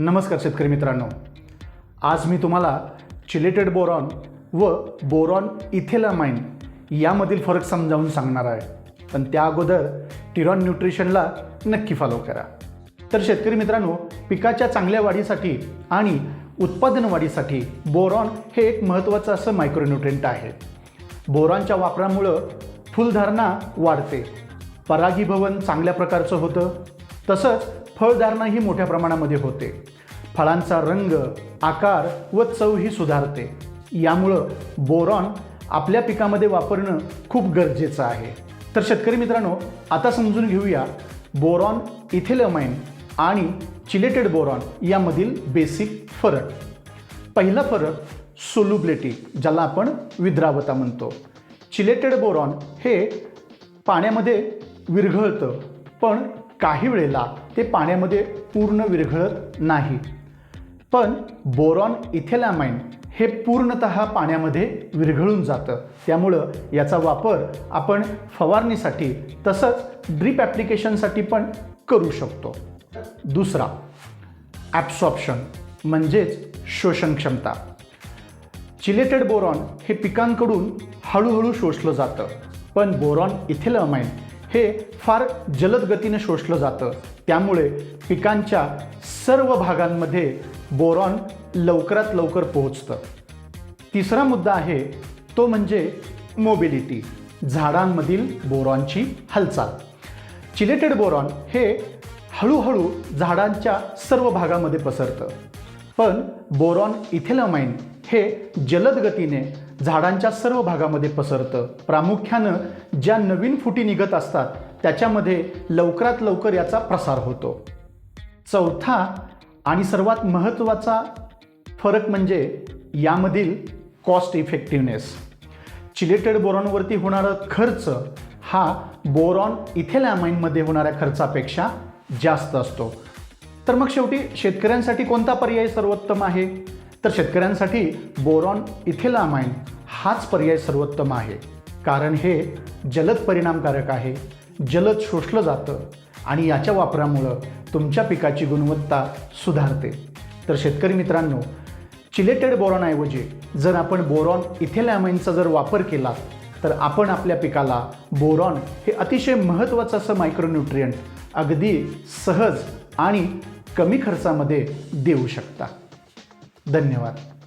नमस्कार शेतकरी मित्रांनो. आज मी तुम्हाला चिलेटेड बोरॉन व बोरॉन इथेलामाइन यामधील फरक समजावून सांगणार आहे. पण त्या अगोदर टिरॉन न्यूट्रिशनला नक्की फॉलो करा. तर शेतकरी मित्रांनो पिकाच्या चांगल्या वाढीसाठी आणि उत्पादन वाढीसाठी बोरॉन हे एक महत्त्वाचं असं मायक्रोन्यूट्रियंट आहे. बोरॉनच्या वापरामुळं फुलधारणा वाढते. परागीभवन चांगल्या प्रकारचं होतं. तसंच फळधारणाही मोठ्या प्रमाणामध्ये होते. फळांचा रंग आकार व चवही सुधारते. यामुळं बोरॉन आपल्या पिकामध्ये वापरणं खूप गरजेचं आहे. तर शेतकरी मित्रांनो आता समजून घेऊया बोरॉन इथेलमाइन आणि चिलेटेड बोरॉन यामधील बेसिक फरक. पहिला फरक सोलुब्लेटी ज्याला आपण विद्रावता म्हणतो. चिलेटेड बोरॉन हे पाण्यामध्ये विरघळतं पण काही वेळेला ते पाण्यामध्ये पूर्ण विरघळत नाही. पण बोरॉन इथेलामाइन हे पूर्णत पाण्यामध्ये विरघळून जातं. त्यामुळं याचा वापर आपण फवारणीसाठी तसंच ड्रीप ॲप्लिकेशनसाठी पण करू शकतो. दुसरा ॲब्सॉर्प्शन म्हणजेच शोषण क्षमता. चिलेटेड बोरॉन हे पिकांकडून हळूहळू शोषलं जातं पण बोरॉन इथेलमाइन हे फार जलद गतीने शोषलं जातं. त्यामुळे पिकांच्या सर्व भागांमध्ये बोरॉन लवकरात लवकर पोहोचतं. तिसरा मुद्दा आहे तो म्हणजे मोबिलिटी झाडांमधील बोरॉनची हालचाल. चिलेटेड बोरॉन हे हळूहळू झाडांच्या सर्व भागामध्ये पसरतं. पण बोरॉन इथेलामाइन हे जलद गतीने झाडांच्या सर्व भागामध्ये पसरतं. प्रामुख्यानं ज्या नवीन फुटी निघत असतात त्याच्यामध्ये लवकरात लवकर याचा प्रसार होतो. चौथा आणि सर्वात महत्त्वाचा फरक म्हणजे यामधील कॉस्ट इफेक्टिव्हनेस चिलेटेड बोरॉनवरती होणारा खर्च हा बोरॉन इथेलॅमाइनमध्ये होणाऱ्या खर्चापेक्षा जास्त असतो. तर मग शेवटी शेतकऱ्यांसाठी कोणता पर्याय सर्वोत्तम आहे? तर शेतकऱ्यांसाठी बोरॉन इथेलामाइन हाच पर्याय सर्वोत्तम आहे. कारण हे जलद परिणामकारक आहे जलद शोषलं जातं आणि याच्या वापरामुळं तुमच्या पिकाची गुणवत्ता सुधारते. तर शेतकरी मित्रांनो चिलेटेड बोरॉनऐवजी जर आपण बोरॉन इथेलॅमाइनचा जर वापर केला तर आपण आपल्या पिकाला बोरॉन हे अतिशय महत्त्वाचं असं मायक्रोन्यूट्रियंट अगदी सहज आणि कमी खर्चामध्ये देऊ शकता. धन्यवाद.